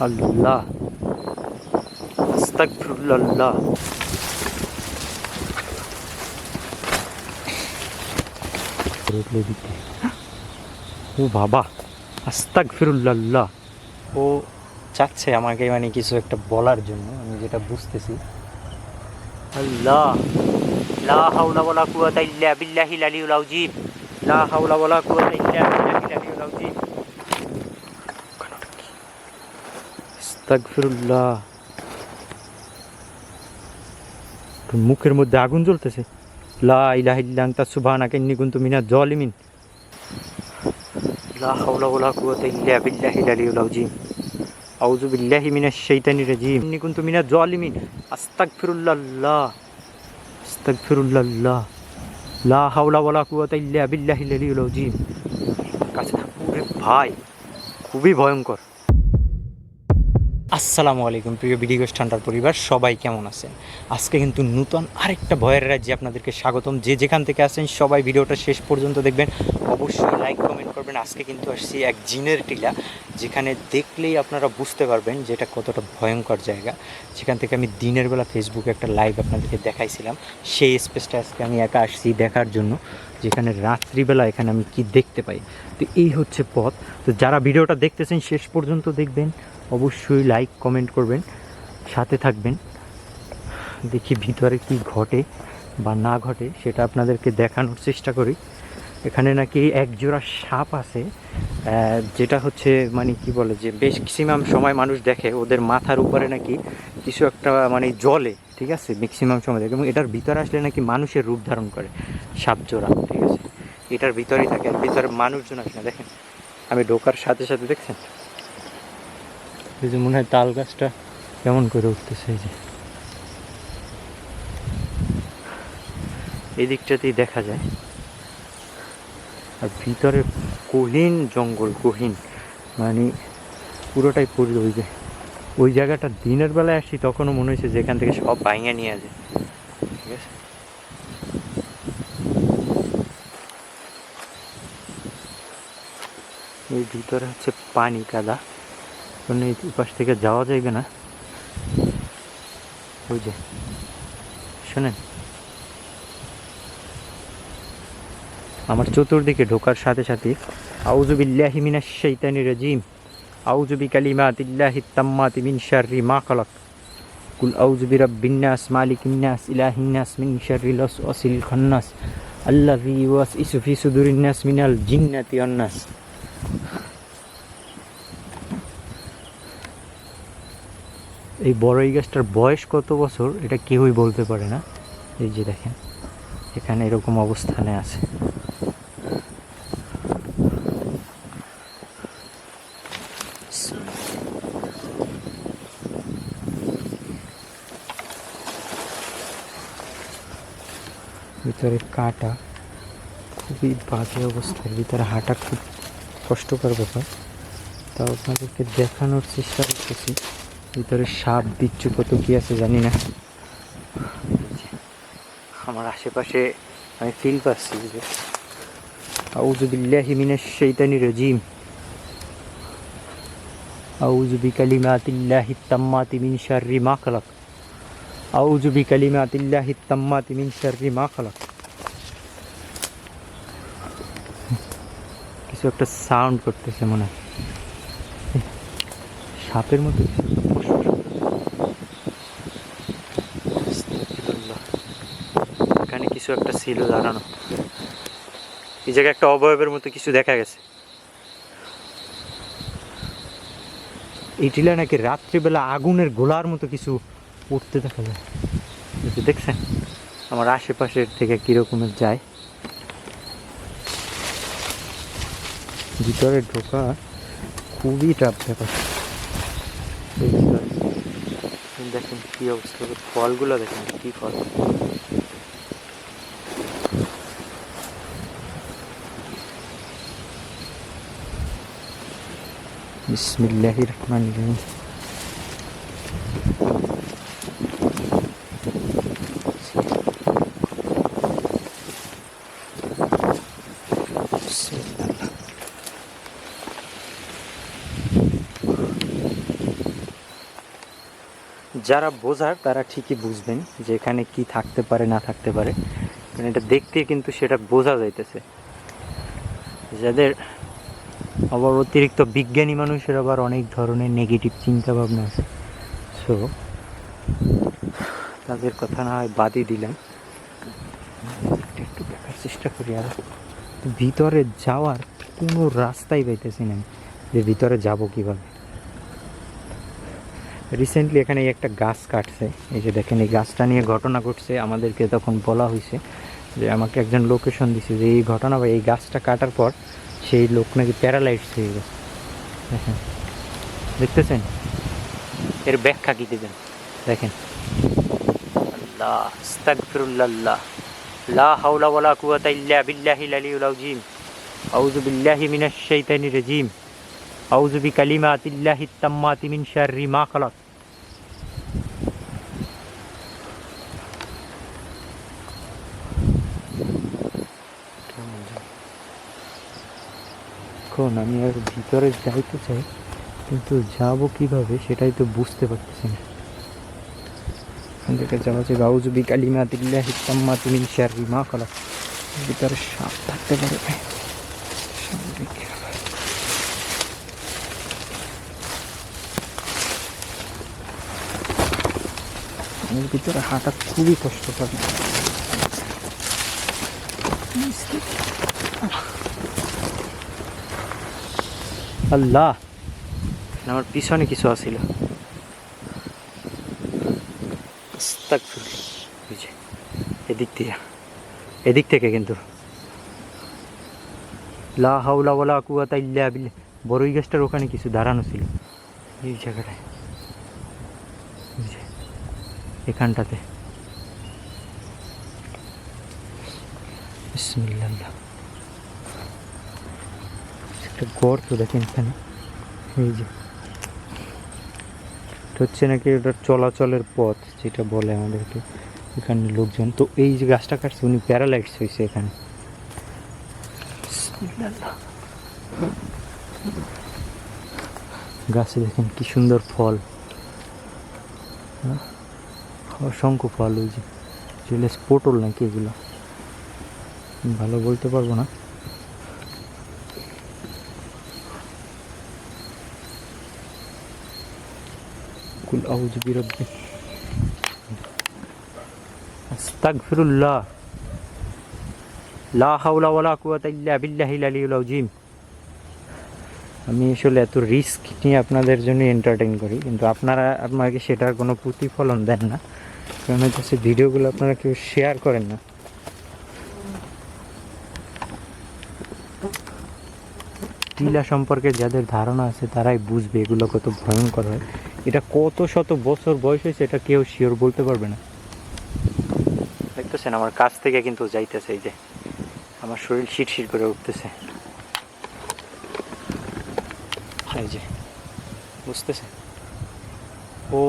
আল্লাহ আস্তাগফিরুল্লাহ ও বাবা আস্তাগফিরুল্লাহ ও চাচ্ছে আমাকে মানে কিছু একটা বলার জন্য আমি যেটা বুঝতেছি। আল্লাহ। লা হাওলা ওয়ালা কুওয়াতা ইল্লা বিল্লাহিল আলিয়্যিল আযীম। লা হাওলা ওয়ালা কুওয়াতা ইল্লা বিল্লাহিল আলিয়্যিল আযীম আস্তাগফিরুল্লাহ। তোর মুখের মধ্যে আগুন জ্বলতেছে। লা ইলাহা ইল্লা আনতা সুবহানাকা ইন্নী কুনতু মিনাজ জালিমিন। লা হাওলা ওয়ালা কুওয়াতা ইল্লা বিল্লাহিল আলিয়্যিল আযীম। আউযু বিল্লাহি মিনাশ শাইতানির রাজীম। ইন্নী কুনতু মিনাজ জালিমিন। আস্তাগফিরুল্লাহ আস্তাগফিরুল্লাহ লা হাওলা ওয়ালা কুওয়াতা ইল্লা বিল্লাহিল আলিয়্যিল আযীম। কাছে ভাই, খুবই ভয়ঙ্কর। আসসালামু আলাইকুম, প্রিয় বিডিগোস ঠান্ডার পরিবার, সবাই কেমন আছেন? আজকে কিন্তু নূতন আরেকটা ভয়ের রাজ্যে আপনাদেরকে স্বাগতম। যে যেখান থেকে আসেন সবাই ভিডিওটা শেষ পর্যন্ত দেখবেন। অবশ্যই লাইক কমেন্ট করবেন। আজকে কিন্তু আসছি এক জিনের টিলা, যেখানে দেখলেই আপনারা বুঝতে পারবেন যে এটা কতটা ভয়ঙ্কর জায়গা। যেখান থেকে আমি দিনের বেলা ফেসবুকে একটা লাইভ আপনাদেরকে দেখাইছিলাম, সেই স্পেসটা আজকে আমি একা আসছি দেখার জন্য, যেখানে রাত্রিবেলা এখানে আমি কি দেখতে পাই। তো এই হচ্ছে পথ। তো যারা ভিডিওটা দেখতেছেন, শেষ পর্যন্ত দেখবেন। অবশ্যই লাইক কমেন্ট করবেন, সাথে থাকবেন। দেখি ভিতরে কি ঘটে বা না ঘটে, সেটা আপনাদেরকে দেখানোর চেষ্টা করি। এখানে নাকি এক জোড়া সাপ আছে যেটা হচ্ছে মানে কি বলে যে বেশ ম্যাক্সিমাম সময় মানুষ দেখে, ওদের মাথার উপরে নাকি কিছু একটা মানে জলে ঠিক আছে? ম্যাক্সিমাম সময় দেখে। এবং এটার ভিতরে আসলে নাকি মানুষের রূপ ধারণ করে, সাপ জোড়া, ঠিক আছে? এটার ভিতরেই থাকে আর ভিতরে মানুষজন আসে না, দেখেন। আমি ঢোকার সাথে সাথে দেখছেন? এই যে মনে হয় তাল গাছটা কেমন করে উঠতেছে এই যে। এই দিকটাতেই দেখা যায়। আর ভিতরে গহীন জঙ্গল কহিন মানে পুরোটাই পড়ে ওই যে, ওই জায়গাটা দিনের বেলায় আসি তখনও মনে হয়েছে যেখান থেকে সব ভাঙিয়ে নিয়ে যায় ঠিক আছে? এই ভিতরে হচ্ছে পানি কাদা। কারণ এই পাশ থেকে যাওয়া যাইবে না। ওই যে, শোনেন। আমার চতুর্দিকে ঢোকার সাথে সাথে, আউযু বিল্লাহি মিনাশ শাইতানির রাজিম, আউযু বিকালিমাতিল্লাহি তাম্মাতি মিন শাররি মা খালাক, কুল আউযু বিরাব্বিন নাস, মালিকিন নাস, ইলাহিন নাস মিন শাররিল ওয়াসওয়াসিল খান্নাস, আল্লাযী ইউওয়াসইসু ফি সুদুরিন নাস মিনাল জিন্নাতি ওয়ান নাস এই বড়ই গাছটার বয়স কত বছর, এটা কেউই বলতে পারে না। এই যে দেখেন, এখানে এরকম অবস্থানে আছে। ভিতরে কাটা, খুবই বাজে অবস্থায় ভিতরে হাঁটা খুব কষ্টকর ব্যাপার। তাও আপনাদেরকে দেখানোর চেষ্টা করতেছি। ভিতরে সাপ বিচ্ছু কত কি আছে জানি না। আমার আশেপাশে আমি ফিল পাচ্ছি যে আউযু বিল্লাহি মিনাশ শাইতানির রাজিম। আউযু বিকালিমাতিল্লাহি তাম্মাতি মিন শাররি মা খালাক। আউযু বিকালিমাতিল্লাহি তাম্মাতি মিন শাররি মা খালাক। কিছু একটা সাউন্ড করতেছে মনে হয়। সাপের মতো কিছু একটা ফসফস আস্তাগফিরুল্লাহ। এখানে কিছু একটা ছিল দাঁড়ানো এই জায়গায় একটা অবয়বের মতো কিছু দেখা গেছে। এই টিলা নাকি রাত্রিবেলা আগুনের গোলার মতো কিছু উঠতে দেখা যায়। দেখছেন আমার আশেপাশের থেকে কিরকমের যায়। ভিতরে ঢোকা খুবই টাফ ব্যাপার। দেখেন কি অবস্থা। ফলগুলো দেখেন কি ফল। যারা বোঝার, তারা ঠিকই বুঝবেন যে এখানে কি থাকতে পারে, না থাকতে পারে। মানে এটা দেখতে কিন্তু সেটা বোঝা যাইতেছে। যাদের আবার অতিরিক্ত বিজ্ঞানী মানুষের আবার অনেক ধরনের নেগেটিভ চিন্তা ভাবনা আছে। সো তাদের কথা না হয় বাদই দিলাম। একটু দেখার চেষ্টা করি আর ভিতরে যাওয়ার কোনো রাস্তাই পাইতেছি না যে ভিতরে যাব কীভাবে। রিসেন্টলি এখানে একটা গাছ কাটছে, এই যে দেখেন, এই গাছটা নিয়ে ঘটনা ঘটছে, আমাদেরকে তখন বলা হয়েছে যে আমাকে একজন লোকেশন দিছে যে এই ঘটনা বা এই গাছটা কাটার পর সেই লোক নাকি প্যারালাইজ হয়ে গেছে। দেখেন। দেখতেছেন? এর ব্যাখ্যা কি দেবেন দেখেন। আল্লাহ, আস্তাগফিরুল্লাহ। লা হাওলা ওয়ালা কুওয়াতা ইল্লা বিল্লাহিল আলিয়্যিল আযীম। আউযু বিল্লাহি মিনাশ শাইতানির রাজীম। আউযু বিকালিমাতিল্লাহিত তাম্মাতি মিন শাররি মা খালাক। এখন আমি আর ভিতরে যাইতে চাই, কিন্তু যাব কীভাবে সেটাই তো বুঝতে পারতেছি না। যাওয়া গাউজ তুমি মা ভিতরে সাপ থাকতে ভিতরে হাঁটা খুবই কষ্টকর। আল্লাহ। আমার পিছনে কিছু আস্তাগফিরুল্লাহ। এদিক থেকে এদিক থেকে কিন্তু। লা হাওলা ওয়ালা কুয়াতা ইল্লা বিল্লাহ। বড়ই গাছটার ওখানে কিছু দাঁড়ানো ছিল। এই জায়গাটায়। এখানটাতে। বিসমিল্লাহ। একটা গর্ত দেখেন এখানে। এই যে। হচ্ছে নাকি ওটা চলাচলের পথ, যেটা বলে আমাদেরকে এখানে লোকজন। তো এই যে গাছটা কাটছে, উনি প্যারালাইটস হয়েছে এখানে। গাছে দেখেন কি সুন্দর ফল। হ্যাঁ? অসংখ্য ফল ওই যে। যেগুলো পটল নাকি এগুলো। ভালো বলতে পারব না। কুল আউযু বিরাব্বি আস্তাগফিরুল্লাহ। লা হাওলা ওয়ালা কুওয়াতা ইল্লা বিল্লাহিল আলিয়্যিল আযীম। আমি আসলে এত রিস্ক নিয়ে আপনাদের জন্য এন্টারটেইন করি, কিন্তু আপনারা আপনাকে সেটার কোনো প্রতিফলন দেন না। কারণ হচ্ছে ভিডিওগুলো আপনারা কেউ শেয়ার করেন না। টিলা সম্পর্কে যাদের ধারণা আছে, তারাই বুঝবে এগুলো কত ভয়ঙ্কর হয়। এটা কত শত বছর বয়স হয়েছে এটা কেউ শিওর বলতে পারবে না। দেখতেছেন, আমার কাছ থেকে কিন্তু যাইতেছে এই যে, আমার শরীর শিরশির করে উঠতেছে। এই যে বুঝতেছে ও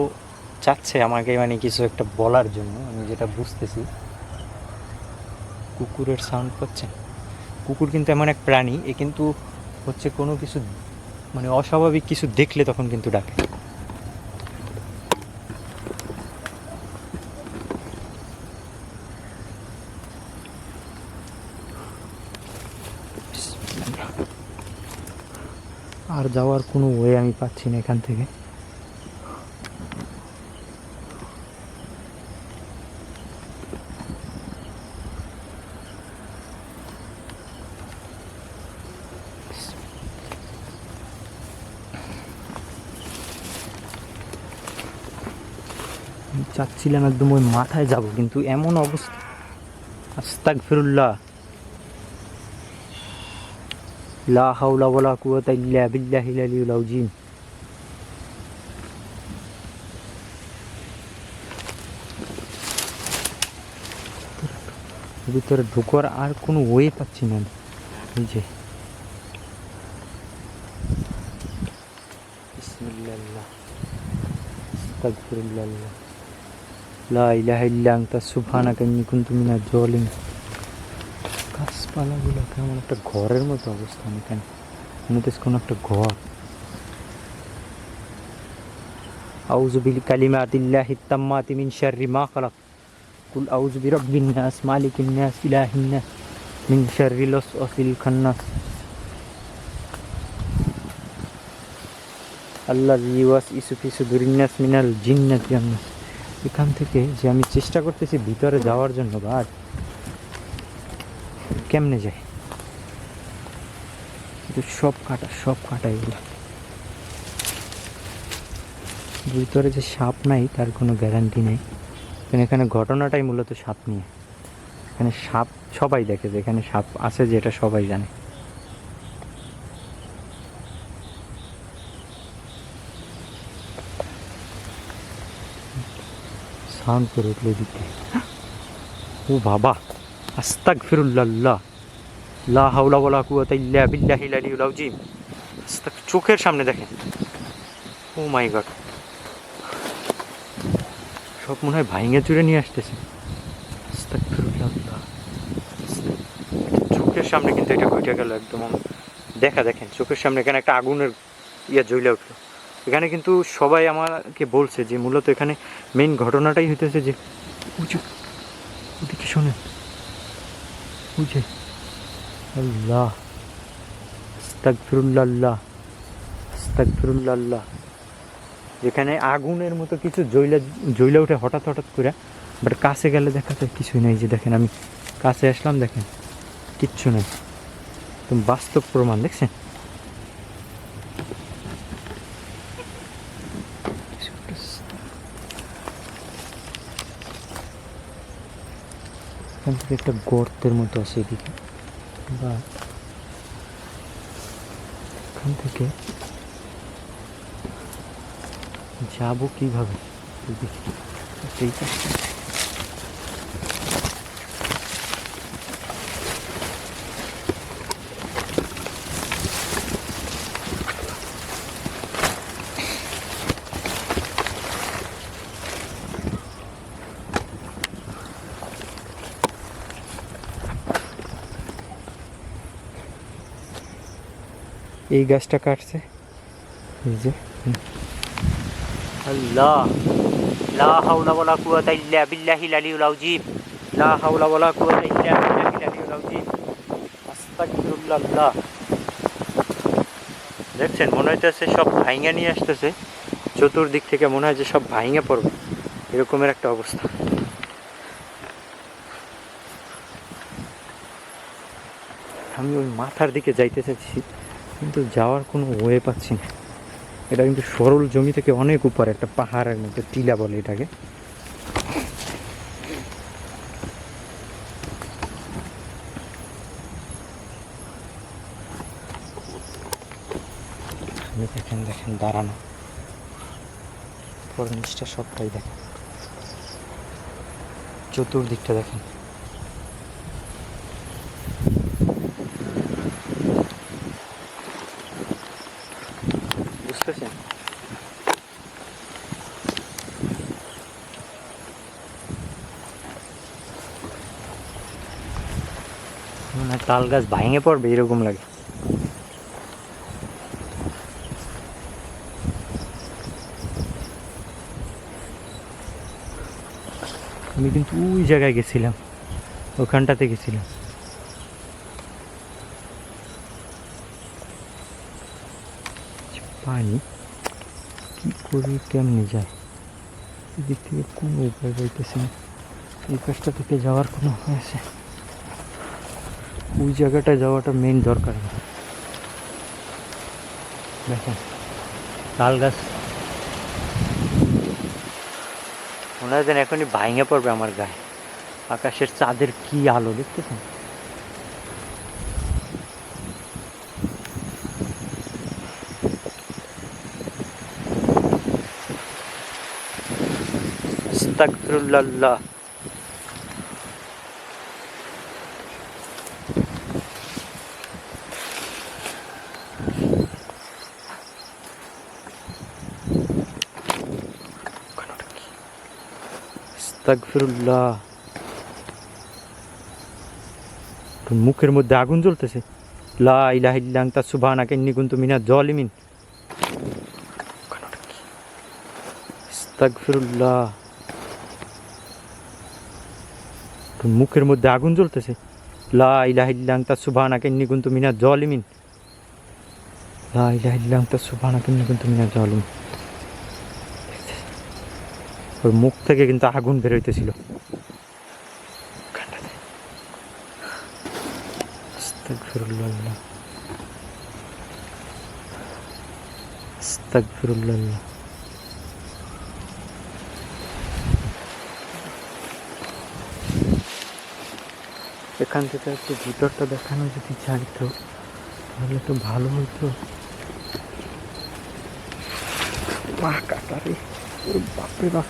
চাচ্ছে আমাকে মানে কিছু একটা বলার জন্য, আমি যেটা বুঝতেছি। কুকুরের সাউন্ড পাচ্ছেন? কুকুর কিন্তু এমন এক প্রাণী, এ কিন্তু হচ্ছে কোনো কিছু মানে অস্বাভাবিক কিছু দেখলে তখন কিন্তু ডাকে। আর যাওয়ার কোনো ওয়ে আমি পাচ্ছি না এখান থেকে। চাচ্ছিলাম একদম ওই মাথায় যাব, কিন্তু এমন অবস্থা। আস্তাক ফিরুল্লাহ লা হাওলা ওয়ালা কুওয়াতা ইল্লা বিল্লাহিল আলিয়্যিল আযীম ভিতরে ঢোকার আর কোনো ওয়ে পাচ্ছি না আমি। এই যে। বিসমিল্লাহ। আস্তাগফিরুল্লাহ। লা ইলাহা ইল্লা আনতা, সুবহানাকা ইন্নী কুনতু মিনাজ জালিমিন। গাছপালাগুলো কেমন একটা ঘরের মতো অবস্থান এখানে মনে কোনো একটা ঘর। আউযু বিল কালিমাতিল্লাহি তাম্মাতি মিন শাররি মা খালাক। কুল আউযু বিরাব্বিন নাস, মালিকিন নাস মিন শাররিল ওয়াসওয়াসিল খান্নাস। আল্লাযী ইউওয়াসউসু ফি সুদুরিন নাস মিনাল জিন্নাতি এখান থেকে যে আমি চেষ্টা করতেছি ভিতরে যাওয়ার জন্য বাট কেমনে যায়? কিন্তু সব কাটা সব কাটা এগুলো। ভিতরে যে সাপ নাই, তার কোনো গ্যারান্টি নেই। কারণ এখানে ঘটনাটাই মূলত সাপ নিয়ে। এখানে সাপ সবাই দেখে যে, এখানে সাপ আছে যে, এটা সবাই জানে। সাউন্ড করে উঠল দিতে ও বাবা! আস্তাক ফিরুল্লাহ লা আস্তাক চোখের সামনে দেখেন। ও মাই গড সব মনে হয় ভাইঙে চুরে নিয়ে আসতেছে। চোখের সামনে কিন্তু এটা ঘটে গেল একদম। দেখা, দেখেন, চোখের সামনে এখানে একটা আগুনের ইয়ে জ্বলে উঠল। এখানে কিন্তু সবাই আমাকে বলছে যে মূলত এখানে মেইন ঘটনাটাই হইতেছে যে ওদিকে শোনেন। বুঝে আল্লাহ, আস্তাগফিরুল্লাহ আস্তাগফিরুল্লাহ। যেখানে আগুনের মতো কিছু জৈলা জৈলা উঠে হঠাৎ হঠাৎ করে বাট কাছে গেলে দেখা যায় কিছুই নাই। যে দেখেন, আমি কাছে আসলাম, দেখেন, কিচ্ছু নেই। তুমি বাস্তব প্রমাণ, দেখছেন? একটা গর্তের মতো আছে এদিকে। বা এখান থেকে যাব কীভাবে? দেখি এই এই গাছটা কাটছে। এই যে। আল্লাহ। লা হাওলা ওয়ালা কুওয়াতা ইল্লা বিল্লাহিল আলিয়্যিল আযীম। লা হাওলা ওয়ালা কুওয়াতা ইল্লা বিল্লাহিল আলিয়্যিল আযীম। আস্তাগফিরুল্লাহ। দেখছেন, মনে হইতেছে সব ভাইঙ্গা নিয়ে আসতেছে। চতুর্দিক থেকে মনে হয় যে সব ভাইঙ্গা পড়বে। এরকমের একটা অবস্থা। আমি ওই মাথার দিকে যাইতে চাইছি। কিন্তু যাওয়ার কোনো ওয়ে পাচ্ছি না। এটা কিন্তু সরল জমি থেকে অনেক উপরে, একটা পাহাড়ের মধ্যে, টিলা বলে এটাকে। দেখেন দেখেন, দাঁড়ানো। নিচটা সবটাই দেখেন। চতুর্দিকটা দেখেন বুঝতেছেন মনে হয় তাল গাছ ভাঙে পড়বে, এরকম লাগে। আমি কিন্তু ওই জায়গায় গেছিলাম, ওখানটাতে গেছিলাম। পানি, কি করি, কেমনে যায়? এদিক থেকে কোনো উপায় পাইতেছে না। এই কাজটা থেকে যাওয়ার কোনো উপায় আছে? ওই জায়গাটায় যাওয়াটা মেইন দরকার। দেখেন তাল গাছ। মনে হয় এখনই ভাঙে পড়বে আমার গায়ে। আকাশের চাঁদের কি আলো, দেখতেছেন? আস্তাগফিরুল্লাহ আস্তাগফিরুল্লাহ মুখের মধ্যে আগুন জ্বলতেছে। লা ইলাহা ইল্লা আনতা সুবহানাকা ইন্নী কুনতু মিনাজ জালিমিন আস্তাগফিরুল্লাহ মুখের মধ্যে আগুন জ্বলতেছে। লা ইলাহা ইল্লা আনতা সুবহানাকা ইন্নী কুনতু মিনাজ জালিমিন লা ইলাহা ইল্লা আনতা সুবহানাকা ইন্নী কুনতু মিনাজ ওর মুখ থেকে কিন্তু আগুন বের হইতেছিল। আস্তাগফিরুল্লাহ। আস্তাগফিরুল্লাহ। এখান থেকে একটু ভিতরটা দেখানো যদি চাইতো, তাহলে তো ভালো হতো বাহ কাটারে ওরে বাপরে বাপ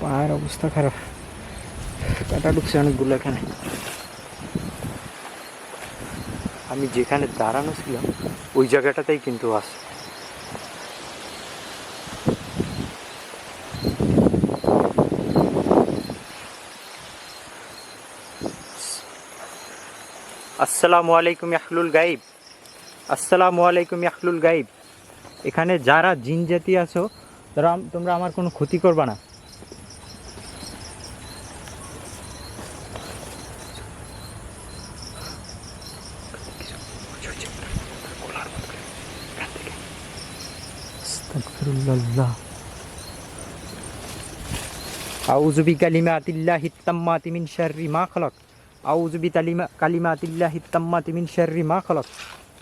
পায়ের অবস্থা খারাপ কাটা ঢুকছে অনেকগুলো এখানে আমি যেখানে দাঁড়ানো ছিলাম ওই জায়গাটাতেই কিন্তু আছে আসসালামু আলাইকুম ইয়াহলুল গাইব আসসালামু আলাইকুম ইয়াহলুল গাইব। এখানে যারা জিন জাতি আছো, তারা তোমরা আমার কোনো ক্ষতি করবা না। আউযু বিকালিমাতিল্লাহি তাম্মাতি মিন শাররি মা খালাক। আউযু বিকালিমা কালিমাতিল্লাহি তাম্মাতি মিন শাররি মা খালাক।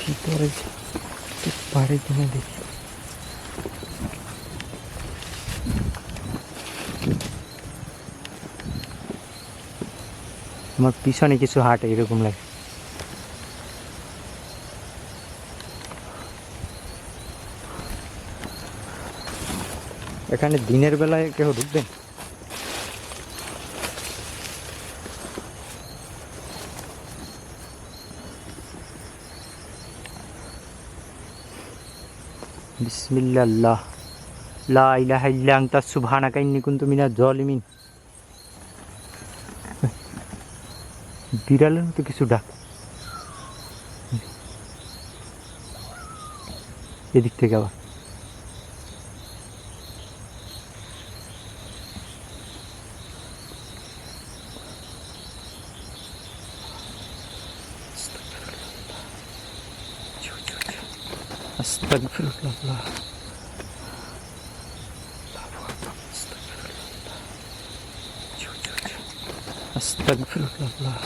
ভিতরে পারে কিনা দেখি। আমার পিছনে কিছু হাঁটে এরকম লাগে। এখানে দিনের বেলায় কেউ ঢুকবেন বিসমিল্লাহ। লা ইলাহা ইল্লা আনতা সুবহানাকা ইন্নী কুনতু মিনাজ জালিমিন। বিড়ালের মতো কিছু ডাক। এদিক থেকে আবার। আস্তাগফিরুল্লাহ আস্তাগফিরুল্লাহ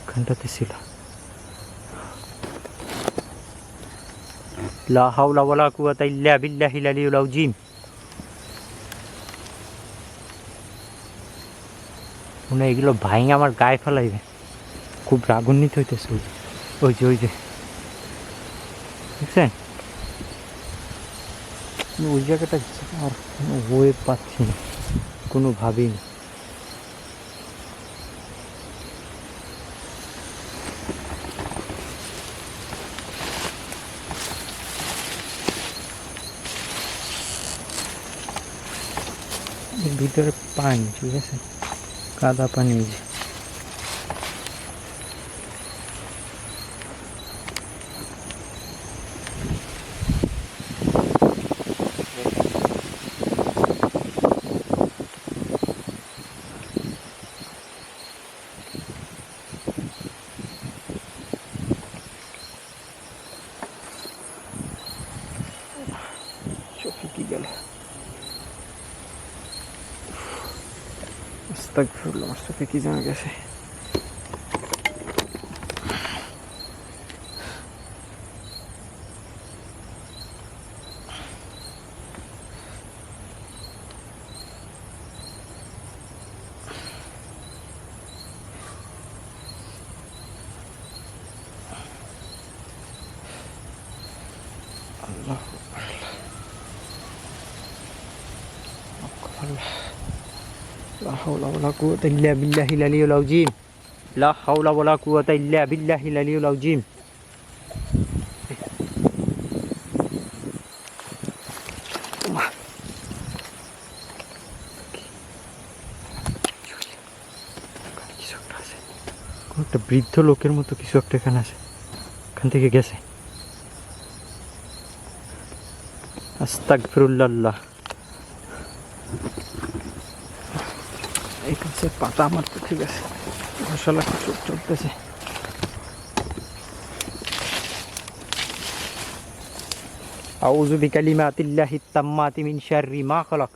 ওখানটাতে ছিল লা হাওলা ওয়ালা কুওয়াতা ইল্লা বিল্লাহিল আলিয়্যিল আযীম মনে এগুলো ভাই আমার গায়ে ফেলাইবে। খুব রাগান্বিত হইতেছে ওই ওই যে ওই যে। আমি ওই জায়গাটা আর ওয়ে পাচ্ছি না, কোনোভাবেই না। ভিতরে পানি, ঠিক আছে? কাদা পানি এই যে চোখে কি গেল আস্তাগফিরুল্লাহ আমার চোখে কি জানা গেছে। হাওলা ওয়ালা কুওয়াতা ইল্লা বিল্লাহিল আলিয়্যিল আযীম লা হাওলা ওয়ালা কুওয়াতা ইল্লা বিল্লাহিল আলিয়্যিল আযীম একটা বৃদ্ধ লোকের মতো কিছু একটা এখানে আছে। এখান থেকে গেছে। আস্তাগফিরুল্লাহ। এই কাছে পাতা আমার তো ঠিক আছে। মশলা কিছু চলতেছে। আউযু বিকালিমাতিল্লাহি তাম্মাতি মিন শাররি মা খালাক।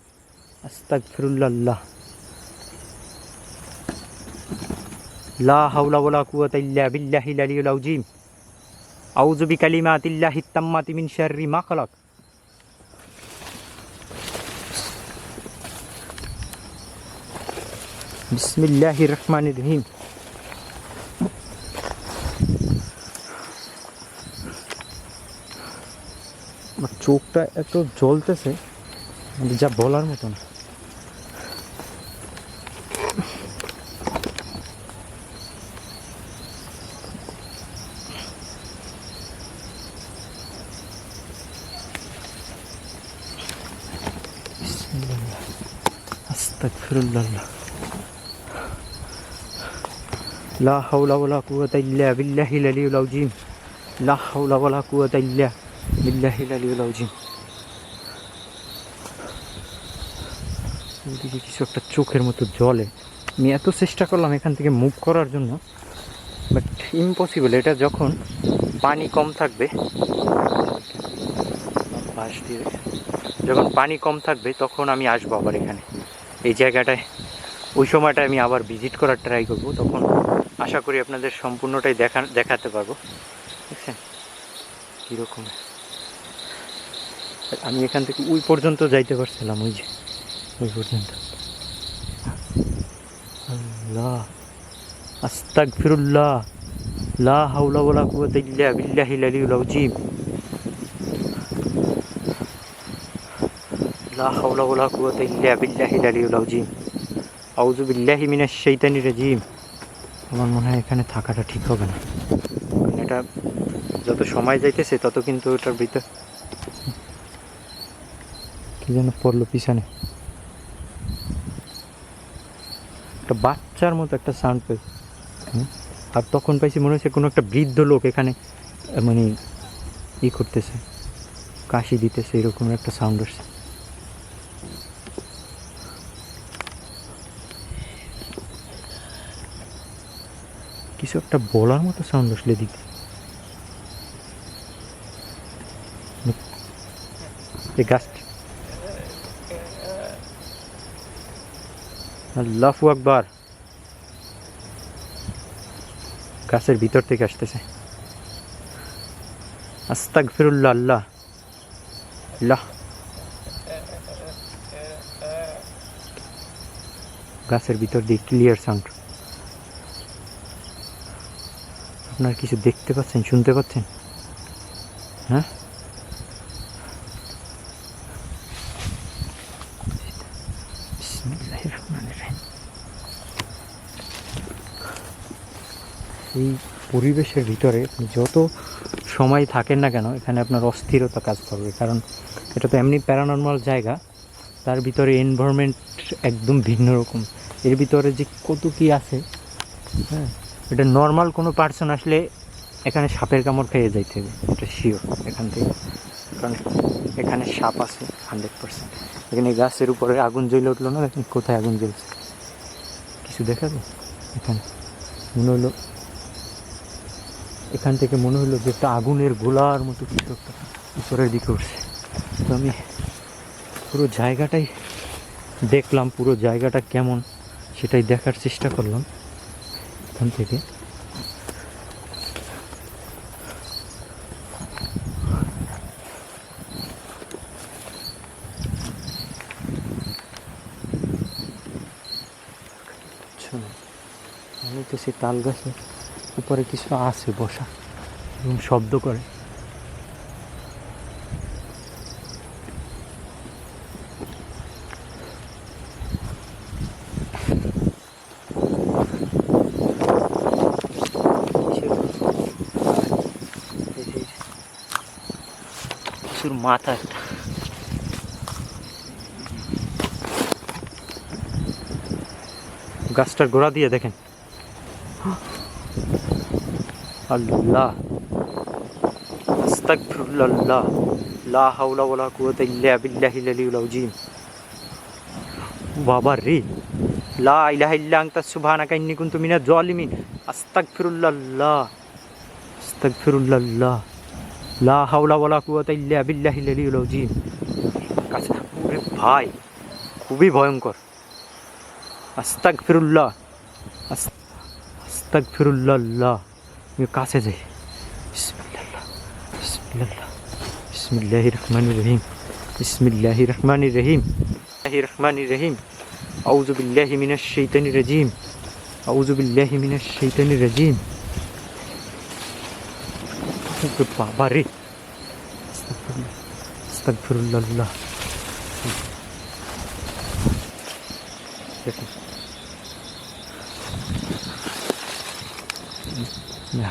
আস্তাগফিরুল্লাহ। লা হাওলা ওয়ালা কুওয়াতা ইল্লা বিল্লাহিল আলিয়্যিল আযীম আউযু বিকালিমাতিল্লাহি তাম্মাতি মিন শাররি মা খালাক। বিসমিল্লাহির রহমানির রহিম চোখটা এত জ্বলতেছে যা বলার মতো না বিসমিল্লাহ। আস্তাগফিরুল্লাহ। লা হাওলা ওয়ালা কুওয়াতা ইল্লা বিল্লাহিল আলিউল আযীম লা হাওলা ওয়ালা কুওয়াতা ইল্লা বিল্লাহিল আলিউল আযীম ওদিকে কিছু একটা চোখের মতো জলে আমি এত চেষ্টা করলাম এখান থেকে মুভ করার জন্য বাট ইম্পসিবল এটা যখন পানি কম থাকবে যখন পানি কম থাকবে, তখন আমি আসব আবার এখানে। এই জায়গাটায়, ওই সময়টায় আমি আবার ভিজিট করার ট্রাই করব, তখন আশা করি আপনাদের সম্পূর্ণটাই দেখা দেখাতে পারব। দেখছেন? কীরকম। আমি এখান থেকে ওই পর্যন্ত যাইতে পারছিলাম, ওই যে, ওই পর্যন্ত। আল্লাহ। আস্তাগফিরুল্লাহ। লা হাওলা ওয়ালা কুওয়াতা ইল্লা বিল্লাহিল আলিয়্যিল আযীম। লা হাওলা ওয়ালা কুওয়াতা ইল্লা বিল্লাহিল আলিয়্যিল আযীম। আউযু বিল্লাহি মিনাশ শাইতানির রাজিম। আমার মনে হয় এখানে থাকাটা ঠিক হবে না। কারণ এটা যত সময় যাইতেছে তত কিন্তু ওটার ভিতর কি যেন পড়ল পিছনে। একটা বাচ্চার মতো একটা সাউন্ড হুম? আর তখন পাইছি মনে হচ্ছে কোনো একটা বৃদ্ধ লোক এখানে মানে ই করতেছে কাশি দিতেছে এরকম একটা সাউন্ড আসছে। কিছু একটা বলার মতো সাউন্ড আসলে দিকে এই গাছটি। আকবার। গাছের ভিতর থেকে আসতেছে। আস্তাক ফিরুল্লাহ আল্লাহ। আল্লাহ। গাছের ভিতর দিয়ে ক্লিয়ার সাউন্ড আপনার কিছু দেখতে পাচ্ছেন, শুনতে পাচ্ছেন? হ্যাঁ। এই পরিবেশের ভিতরে যত সময় থাকেন না কেন, এখানে আপনার অস্থিরতা কাজ করবে। কারণ এটা তো এমনি প্যারানর্মাল জায়গা, তার ভিতরে এনভায়রনমেন্ট একদম ভিন্ন রকম। এর ভিতরে যে কত কি আছে হ্যাঁ? এটা নর্মাল কোনো পার্সন আসলে এখানে সাপের কামড় খেয়ে যাইতে হবে, এটা শিওর এখান থেকে। কারণ এখানে সাপ আছে হান্ড্রেড পার্সেন্ট এখানে গাছের উপরে আগুন জ্বলে উঠল না দেখেন কোথায় আগুন জ্বলছে? কিছু দেখাবো? এখানে মনে হলো, এখান থেকে মনে হলো যে একটা আগুনের গোলার মতো কিছু একটা উপরের দিকে উঠছে। তো আমি পুরো জায়গাটাই দেখলাম, পুরো জায়গাটা কেমন, সেটাই দেখার চেষ্টা করলাম। এখান থেকে। আমি তো সেই তাল গাছের উপরে কিছু আছে বসা এবং শব্দ করে। মাথা একটা। গাছটার গোড়া দিয়ে দেখেন। আল্লাহ। আস্তাগফিরুল্লাহ। লা হাওলা ওয়ালা কুওয়াতা ইল্লা বিল্লাহিল আলিয়্যিল আযীম। বাবা রে। লা ইলাহা ইল্লা আনতা সুবহানাকা ইন্নী কুনতু মিনাজ জালিমিন আস্তাগফিরুল্লাহ। আস্তাগফিরুল্লাহ। লা হাওলা ওয়ালা কুওয়াতা ইল্লা বিল্লাহিল আলিয়্যিল আযীম। কাছে। ভাই, খুবই ভয়ঙ্কর। আস্তাগফিরুল্লাহ, আস- আস্তাগফিরুল্লাহ আমি কাছে যাই। বিসমিল্লাহ বিসমিল্লাহ বিসমিল্লাহির রহমানির রহিম বিসমিল্লাহির রহমানির রহিম রহমানির রহিম। আউযু বিল্লাহি মিনাশ শাইতানির রাজিম, আউযু বিল্লাহি মিনাশ শাইতানির রাজিম। ওরে বাবা রে আস্তাগফিরুল্লাহ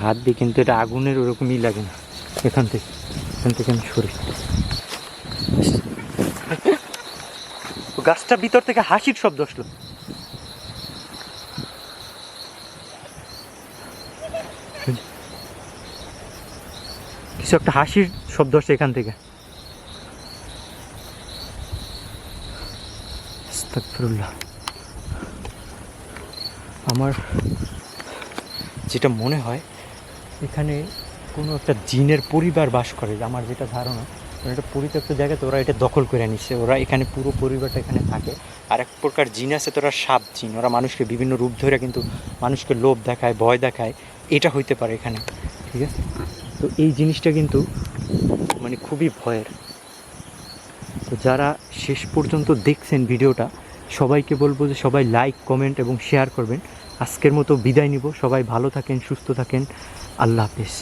হাত দিয়ে কিন্তু এটা আগুনের ওরকমই লাগে না। এখান থেকে এখান থেকে আমি সরি। গাছটা ভিতর থেকে হাসির শব্দ আসলো। কিছু একটা হাসির শব্দ আসছে এখান থেকে। আমার যেটা মনে হয়, এখানে কোনো একটা জিনের পরিবার বাস করে, আমার যেটা ধারণা এটা পরিত্যক্ত জায়গাতে ওরা এটা দখল করে নিচ্ছে। ওরা এখানে পুরো পরিবারটা এখানে থাকে। আর এক প্রকার জিন আছে, তোরা সাপ জিন। ওরা মানুষকে বিভিন্ন রূপ ধরে কিন্তু মানুষকে লোভ দেখায়, ভয় দেখায়। এটা হইতে পারে এখানে। ঠিক আছে? তো এই জিনিসটা কিন্তু মানে খুবই ভয়ের। তো যারা শেষ পর্যন্ত দেখছেন ভিডিওটা, সবাইকে বলব যে সবাই লাইক কমেন্ট এবং শেয়ার করবেন। আজকের মতো বিদায় নিব। সবাই ভালো থাকেন, সুস্থ থাকেন। আল্লাহ হাফেজ।